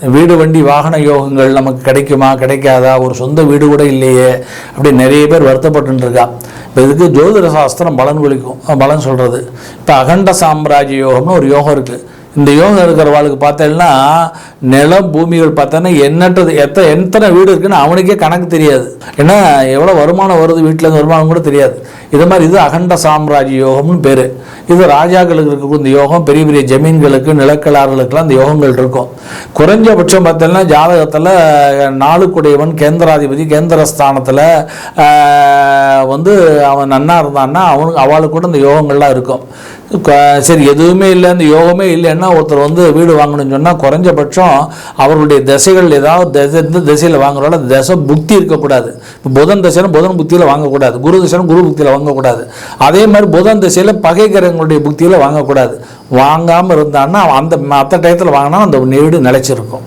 வீடு வண்டி வாகன யோகங்கள் நமக்கு கிடைக்குமா கிடைக்காதா? ஒரு சொந்த வீடு கூட இல்லையே அப்படி நிறைய பேர் வருத்தப்பட்டுருக்கா. இப்போ இதுக்கு ஜோதிட சாஸ்திரம் பலன் குளிக்கும் பலன் சொல்கிறது இப்போ அகண்ட சாம்ராஜ்ய யோகம்னு ஒரு யோகம் இருக்குது இந்த யோகம் இருக்கிறவாளுக்கு பார்த்தேன்னா நிலம் பூமிகள் பார்த்தோன்னா எண்ணற்றது எத்த எத்தனை வீடு இருக்குன்னு அவனுக்கே கணக்கு தெரியாது. ஏன்னா எவ்வளோ வருமானம் வருது வீட்டில் இருந்து வருமானம் கூட தெரியாது. இது மாதிரி இது அகண்ட சாம்ராஜ்ய யோகம்னு பேர். இது ராஜாக்களுக்கு இருக்கக்கூடிய இந்த யோகம் பெரிய பெரிய ஜமீன்களுக்கு நிலக்கலாறுகளுக்கெல்லாம் இந்த யோகங்கள் இருக்கும். குறைஞ்சபட்சம் பார்த்தோம்னா ஜாதகத்தில் நாளுக்குடையவன் கேந்திராதிபதி கேந்திரஸ்தானத்தில் வந்து அவன் நன்னா இருந்தான்னா அவனுக்கு அவளுக்கு கூட இந்த யோகங்கள்லாம் இருக்கும். சரி எதுவுமே இல்லை இந்த யோகமே இல்லைன்னா ஒருத்தர் வந்து வீடு வாங்கணும்னு சொன்னால் குறைஞ்சபட்சம் அவர்களுடைய திசைகள் ஏதாவது திசை எந்த திசையில் வாங்குறோம் அந்த திசை புக்தி இருக்கக்கூடாது. இப்போ புதன் திசைன்னு புதன் புக்தியில் வாங்கக்கூடாது. குரு திசைன்னு குரு புக்தியில் வாங்கக்கூடாது. அதே மாதிரி புதன் திசையில் பகை கிரகங்களுடைய புக்தியில் வாங்கக்கூடாது. வாங்காமல் இருந்தான்னா அந்த மற்ற டயத்தில் வாங்கினா அந்த வீடு நிலைச்சிருக்கும்.